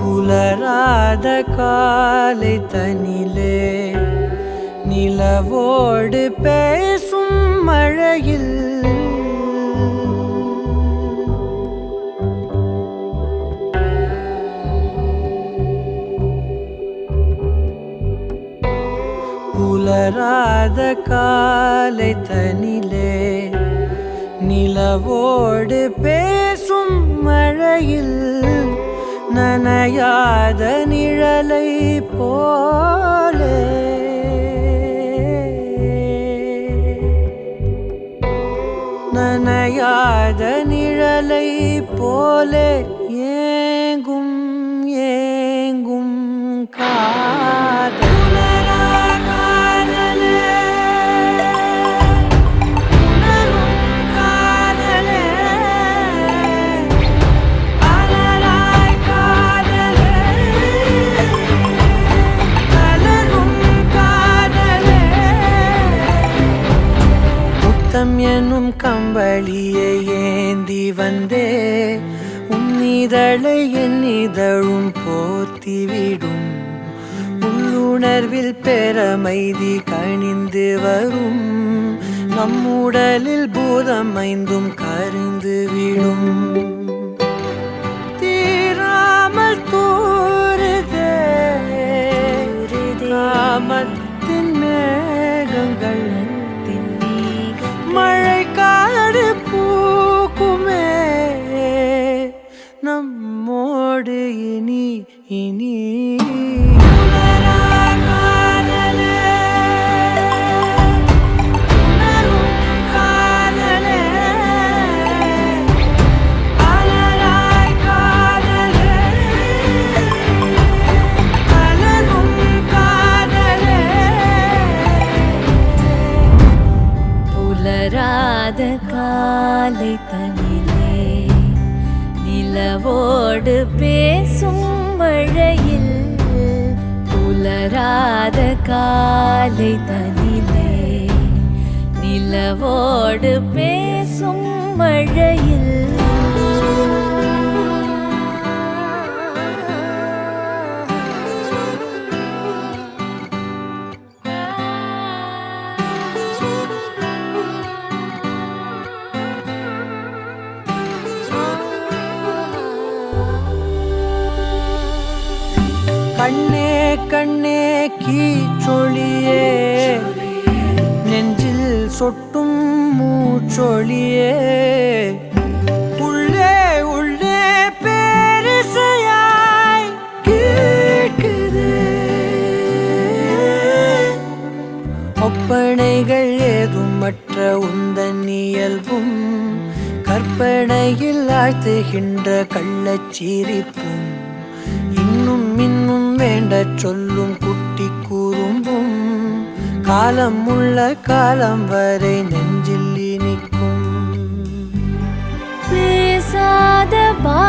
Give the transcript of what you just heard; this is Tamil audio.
புலராத காலை தனிலே நிலவோடு பேசும் மழையில். புலராத காலை தனிலே நிலவோடு பேசும் மழையில். நனையாத நிழலை போலே. நனையாத நிழலை போலே. கம்பளியை ஏந்தி வந்தே உன்னிதழை என்னிதழும் இதழும் போர்த்திவிடும் உள்ளுணர்வில் பெறமைதி கணிந்து வரும். நம்முடலில் பூதம் ஐந்தும் கரிந்து விடும். தீராமல் தூருதே காமத்தின் மேகங்கள் நம்மோடு இனி இனி. காலை தனி நிலவோடு பேசும் மழையில் புலராத காலை தனிலே. நிலவோடு பேசும் மழையில் கண்ணே கண்ணே கீச்சொழியே நெஞ்சில் சொட்டும் மூச்சொழியே உள்ளே உள்ளே பேரிசையாய் கேட்குது. ஒப்பனைகள் ஏதும் மற்ற உந்தன் இயல்பும் கற்பனையில் ஆழ்த்துகின்ற கள்ளச்சிரிப்பும் இன்னும் இன்னும் வேண்டச் சொல்லும் குட்டி கூறும்பும் காலம் உள்ள காலம் வரை நெஞ்சில் இனிக்கும். பேசாத பா